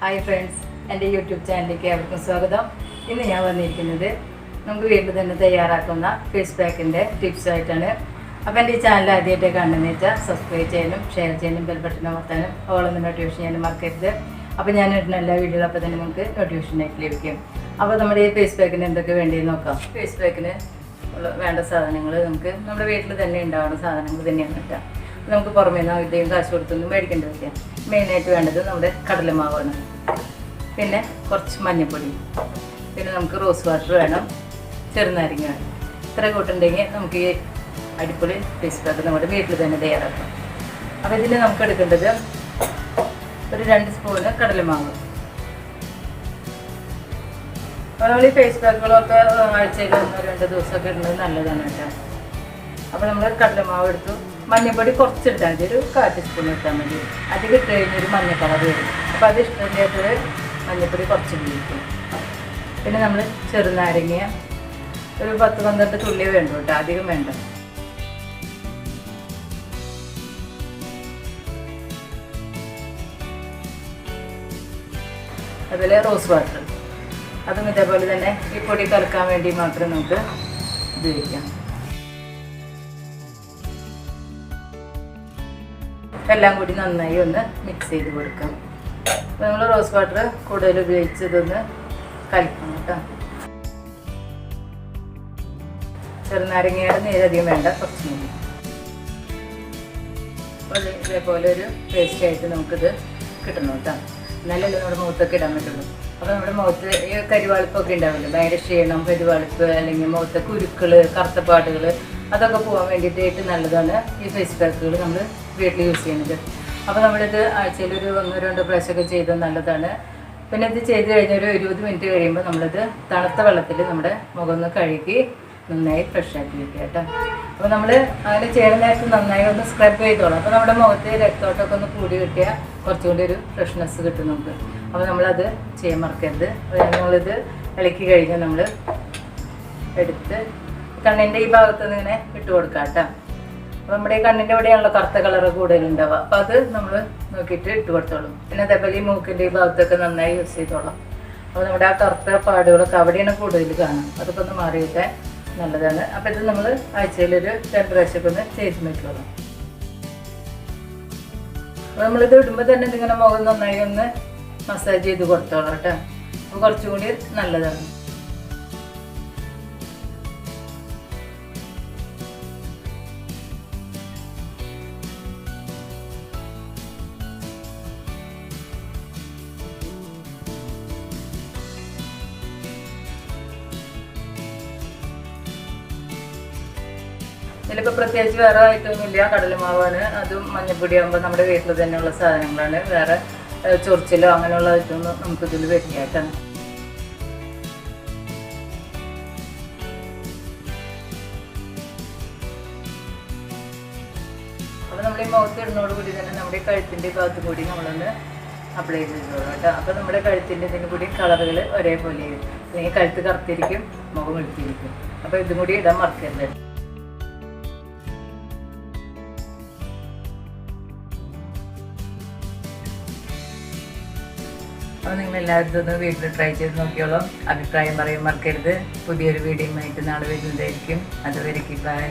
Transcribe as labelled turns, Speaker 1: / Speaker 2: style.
Speaker 1: Hi friends എന്റെ YouTube ചാനലിലേക്ക് ഏവർക്കും സ്വാഗതം. ഇന്ന് ഞാൻ വന്നിരിക്കുന്നത് നമുക്ക് വീട്ടിൽ തന്നെ തയ്യാറാക്കുന്ന ഫേസ് പാക്കിന്റെ ടിപ്സായിട്ടാണ് അപ്പോൾ എന്റെ ഈ ചാനൽ ആദ്യമായിട്ട് കാണുന്നതെന്ന് വെച്ചാൽ സബ്സ്ക്രൈബ് ചെയ്യാനും ഷെയർ ചെയ്യാനും ബെൽ ബട്ടൺ അമർത്താനും ഓളൊന്ന് നോട്ടിഫിക്കേഷൻ ചെയ്യാനും മറക്കരുത്. അപ്പോൾ ഞാൻ ഇടുന്ന എല്ലാ വീഡിയോകളും അപ്പോൾ തന്നെ നിങ്ങൾക്ക് നോട്ടിഫിക്കേഷനായിട്ട് ലഭിക്കും. അപ്പോൾ നമ്മുടെ ഈ ഫേസ് പാക്കിന് എന്തൊക്കെ വേണ്ടി നോക്കാം. ഫേസ് പാക്കിന് വേണ്ട സാധനങ്ങൾ നമുക്ക് നമ്മുടെ വീട്ടിൽ തന്നെ ഉണ്ടാവുന്ന സാധനങ്ങൾ തന്നെയാണ് കിട്ടുക നമുക്ക് പുറമേ നിന്ന് ഇതേയും കാശ് കൊടുത്തൊന്നും മേടിക്കേണ്ടി വരില്ല മെയിനായിട്ട് വേണ്ടത് നമ്മുടെ കടലമാവാണ്. പിന്നെ കുറച്ച് മഞ്ഞൾപ്പൊടി പിന്നെ നമുക്ക് റോസ് വാട്ടർ വേണം. ചെറുനാരങ്ങ വേണം. ഇത്ര കൂട്ടുണ്ടെങ്കിൽ നമുക്ക് ഈ അടിപൊളി ടേസ്റ്റ് നമ്മുടെ വീട്ടിൽ തന്നെ തയ്യാറാക്കാം. അപ്പോൾ ഇതിൽ നമുക്ക് എടുക്കേണ്ടത് ഒരു രണ്ട് സ്പൂണ് കടലമാവ്. അപ്പോൾ നമ്മൾ ഈ ഫേസ് പാക്കുകളൊക്കെ ആഴ്ചയിൽ ഒന്നോ രണ്ട് ദിവസമൊക്കെ ഇടുന്നത് നല്ലതാണ് കേട്ടോ. അപ്പോൾ നമ്മൾ കടലമാവ് എടുത്തു. മഞ്ഞൾപ്പൊടി കുറച്ചെടുത്താൽ മതി ഒരു കാറ്റ് ടീസ്പൂൺ എടുത്താൽ മതി. അത് കിട്ടി കഴിഞ്ഞാൽ ഒരു മഞ്ഞ കളർ വരും. അപ്പോൾ അത് ഇഷ്ടമില്ലാത്തത് മഞ്ഞൾപ്പൊടി കുറച്ച് ഉപയോഗിക്കും പിന്നെ നമ്മൾ ചെറുനാരങ്ങ ഒരു പത്ത് പന്ത്രണ്ട് തുള്ളി വേണ്ട കേട്ടോ. അധികം വേണ്ട. അതുപോലെ റോസ് വാട്ടർ. അതും ഇതേപോലെ തന്നെ ഈ പൊടി കലക്കാൻ വേണ്ടി മാത്രം നമുക്ക് ഉപയോഗിക്കാം. എല്ലാം കൂടി നന്നായി ഒന്ന് മിക്സ് ചെയ്ത് കൊടുക്കാം. അപ്പോൾ നമ്മൾ റോസ് വാട്ടർ കൂടുതൽ ഉപയോഗിച്ചതൊന്ന് കലക്കണം കേട്ടോ. ചെറുനാരങ്ങയുടെ നീരധികം വേണ്ട കുറച്ച് മതി. അപ്പോൾ ഇത് ഇതേപോലെ ഒരു പേസ്റ്റ് ആയിട്ട് നമുക്കിത് കിട്ടണം കേട്ടോ. എന്നാലല്ലേ നമ്മുടെ മുഖത്തൊക്കെ ഇടാൻ പറ്റുള്ളൂ. അപ്പോൾ നമ്മുടെ മുഖത്ത് ഈ കരിവാളിപ്പൊക്കെ ഉണ്ടാവില്ല? ഭയങ്കര ക്ഷീണം കരിവാളിപ്പ് അല്ലെങ്കിൽ മുഖത്തെ കുരുക്കൾ കറുത്തപ്പാടുകൾ അതൊക്കെ പോകാൻ വേണ്ടിയിട്ട് നല്ലതാണ് ഈ ഫേസ് പാക്കുകൾ നമ്മൾ വീട്ടിൽ യൂസ് ചെയ്യുന്നത്. അപ്പോൾ നമ്മളിത് ആഴ്ചയിൽ ഒരു ഒന്നോ രണ്ടോ പ്രാവശ്യമൊക്കെ ചെയ്തത് നല്ലതാണ്. പിന്നെ ഇത് ചെയ്ത് കഴിഞ്ഞ ഒരു ഇരുപത് മിനിറ്റ് കഴിയുമ്പോൾ നമ്മളിത് തണുത്ത വെള്ളത്തിൽ നമ്മുടെ മുഖം ഒന്ന് കഴുകി നന്നായി ഫ്രഷ് ആക്കി വെക്കുക കേട്ടോ. അപ്പോൾ നമ്മൾ അങ്ങനെ ചേരുന്ന നേരത്ത് നന്നായി ഒന്ന് സ്ക്രബ് ചെയ്തോളാം. അപ്പോൾ നമ്മുടെ മുഖത്ത് രക്തോട്ടമൊക്കെ ഒന്ന് കൂടി കിട്ടിയാൽ കുറച്ചുകൂടി ഒരു ഫ്രഷ്നെസ് കിട്ടും നമുക്ക് അപ്പോൾ നമ്മളത് ചെയ്യാൻ മറക്കരുത്. നമ്മളിത് ഇളക്കി കഴിഞ്ഞാൽ നമ്മൾ എടുത്ത് കണ്ണിന്റെ ഈ ഭാഗത്ത് നിന്ന് ഇങ്ങനെ ഇട്ട് കൊടുക്കാം കേട്ടോ. അപ്പോൾ നമ്മുടെ ഈ കണ്ണിന്റെ ഇവിടെയാണല്ലോ കറുത്ത കളർ കൂടുതലുണ്ടാവുക. അപ്പോൾ അത് നമ്മൾ നോക്കിയിട്ട് ഇട്ട് കൊടുത്തോളും. പിന്നെ അതേപോലെ ഈ മൂക്കിന്റെ ഈ ഭാഗത്തൊക്കെ നന്നായി യൂസ് ചെയ്തോളാം. അപ്പോൾ നമ്മുടെ ആ കറുത്ത പാടുകളൊക്കെ അവിടെയാണ് കൂടുതൽ കാണാം അതൊക്കെ ഒന്ന് മാറിയിട്ട് നല്ലതാണ്. അപ്പോൾ ഇത് നമ്മൾ ആഴ്ചയിലൊരു രണ്ട് പ്രാവശ്യമൊക്കെ ഒന്ന് ചെയ്ത് നോക്കിക്കോളാം അപ്പോൾ നമ്മളിത് ഇടുമ്പോൾ തന്നെ ഇതിങ്ങനെ മുഖം നന്നായി ഒന്ന് മസാജ് ചെയ്ത് കൊടുത്തോളാം കേട്ടോ. അപ്പോൾ കുറച്ചും കൂടി നല്ലതാണ്. ഇതിലിപ്പോൾ പ്രത്യേകിച്ച് വേറെ ഐറ്റമൊന്നുമില്ല. കടലമാവാണ് അതും മഞ്ഞപ്പൊടി ആകുമ്പോൾ നമ്മുടെ വീട്ടിൽ തന്നെയുള്ള സാധനങ്ങളാണ്. വേറെ ചൊറിച്ചിലോ അങ്ങനെയുള്ള ഐറ്റമൊന്നും നമുക്ക് ഇതിൽ വരുന്നതായിട്ടാണ് അപ്പോൾ നമ്മൾ ഈ മുഖത്ത് ഇടുന്നതോട് കൂടി തന്നെ നമ്മുടെ കഴുത്തിന്റെ ഭാഗത്ത് കൂടി നമ്മളൊന്ന് അപ്ലൈ ചെയ്തോളൂ കേട്ടോ. അപ്പോൾ നമ്മുടെ കഴുത്തിന്റെ ഇതിന് കൂടി കളറുകൾ ഒരേപോലെ ആയിരിക്കും. അല്ലെങ്കിൽ കഴുത്ത് കറുത്തിരിക്കും മുഖം എടുത്തിരിക്കും അപ്പോൾ ഇതും കൂടി ഇടാൻ മറക്കരുത്. അപ്പോൾ നിങ്ങൾ എല്ലാവരും ഒന്ന് വീട്ടിൽ ട്രൈ ചെയ്ത് നോക്കിയോളൂ. അഭിപ്രായം പറയാൻ മറക്കരുത്. പുതിയൊരു വീഡിയോ ആയിട്ട് നാളെ വരുന്നതായിരിക്കും. അതുവരെ ബൈ